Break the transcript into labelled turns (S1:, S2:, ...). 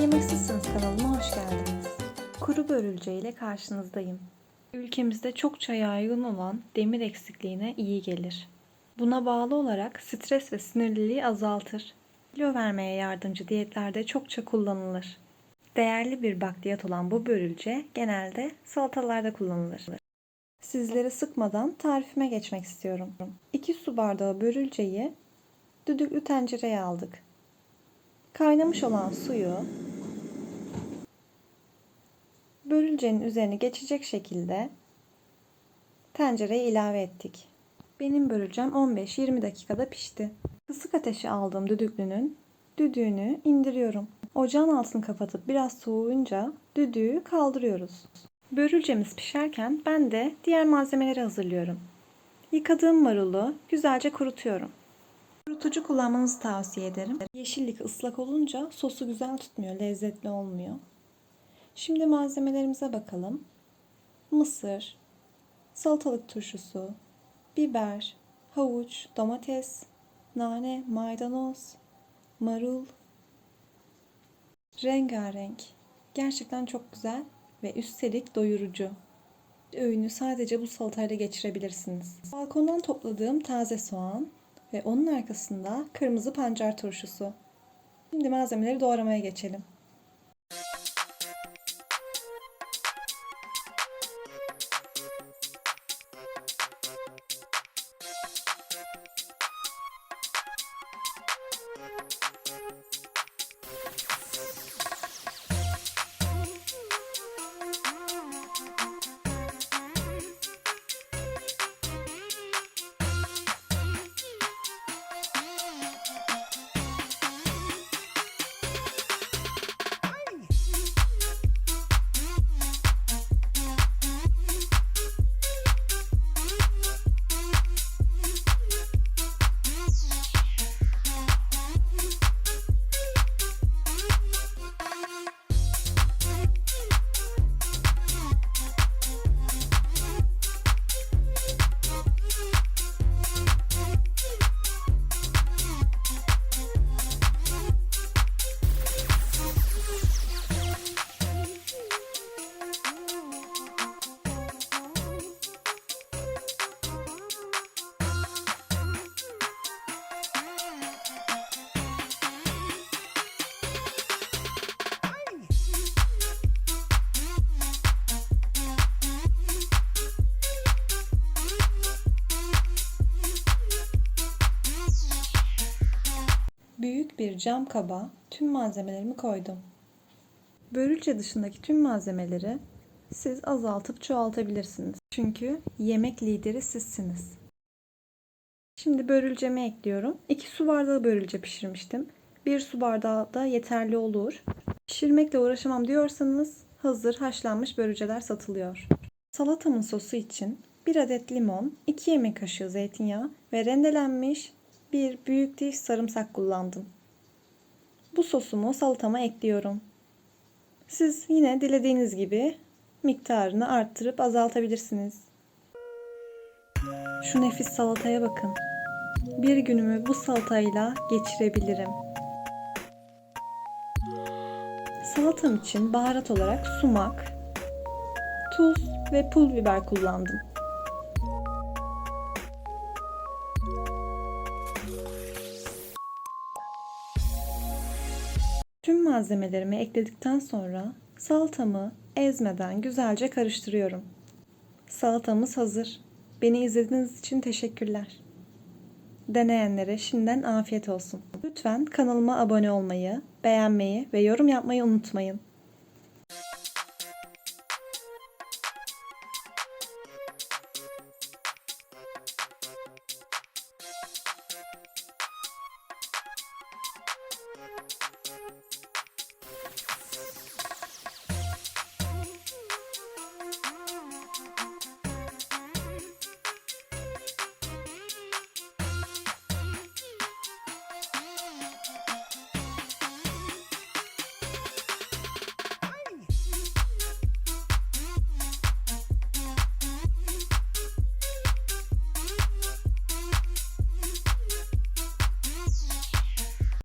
S1: Yemeksizsiniz kanalıma hoş geldiniz. Kuru börülce ile karşınızdayım. Ülkemizde çokça yaygın olan demir eksikliğine iyi gelir. Buna bağlı olarak stres ve sinirliliği azaltır. Kilo vermeye yardımcı diyetlerde çokça kullanılır. Değerli bir bakliyat olan bu börülce genelde salatalarda kullanılır. Sizleri sıkmadan tarifime geçmek istiyorum. 2 su bardağı börülceyi düdüklü tencereye aldık. Kaynamış olan suyu börülcenin üzerine geçecek şekilde tencereye ilave ettik. Benim börülcem 15-20 dakikada pişti. Kısık ateşe aldığım düdüklünün düdüğünü indiriyorum. Ocağın altını kapatıp biraz soğuyunca düdüğü kaldırıyoruz. Börülcemiz pişerken ben de diğer malzemeleri hazırlıyorum. Yıkadığım marulu güzelce kurutuyorum. Kurutucu kullanmanızı tavsiye ederim. Yeşillik ıslak olunca sosu güzel tutmuyor, lezzetli olmuyor. Şimdi malzemelerimize bakalım. Mısır, salatalık turşusu, biber, havuç, domates, nane, maydanoz, marul, rengarenk. Gerçekten çok güzel ve üstelik doyurucu. Öğünü sadece bu salatayla geçirebilirsiniz. Balkondan topladığım taze soğan ve onun arkasında kırmızı pancar turşusu. Şimdi malzemeleri doğramaya geçelim. Büyük bir cam kaba tüm malzemelerimi koydum. Börülce dışındaki tüm malzemeleri siz azaltıp çoğaltabilirsiniz. Çünkü yemek lideri sizsiniz. Şimdi börülcemi ekliyorum. 2 su bardağı börülce pişirmiştim. 1 su bardağı da yeterli olur. Pişirmekle uğraşamam diyorsanız hazır haşlanmış börülceler satılıyor. Salatamın sosu için 1 adet limon, 2 yemek kaşığı zeytinyağı ve rendelenmiş bir büyük diş sarımsak kullandım. Bu sosumu salatama ekliyorum. Siz yine dilediğiniz gibi miktarını arttırıp azaltabilirsiniz. Şu nefis salataya bakın. Bir günümü bu salatayla geçirebilirim. Salatam için baharat olarak sumak, tuz ve pul biber kullandım. Malzemelerimi ekledikten sonra salatamı ezmeden güzelce karıştırıyorum. Salatamız hazır. Beni izlediğiniz için teşekkürler. Deneyenlere şimdiden afiyet olsun. Lütfen kanalıma abone olmayı, beğenmeyi ve yorum yapmayı unutmayın.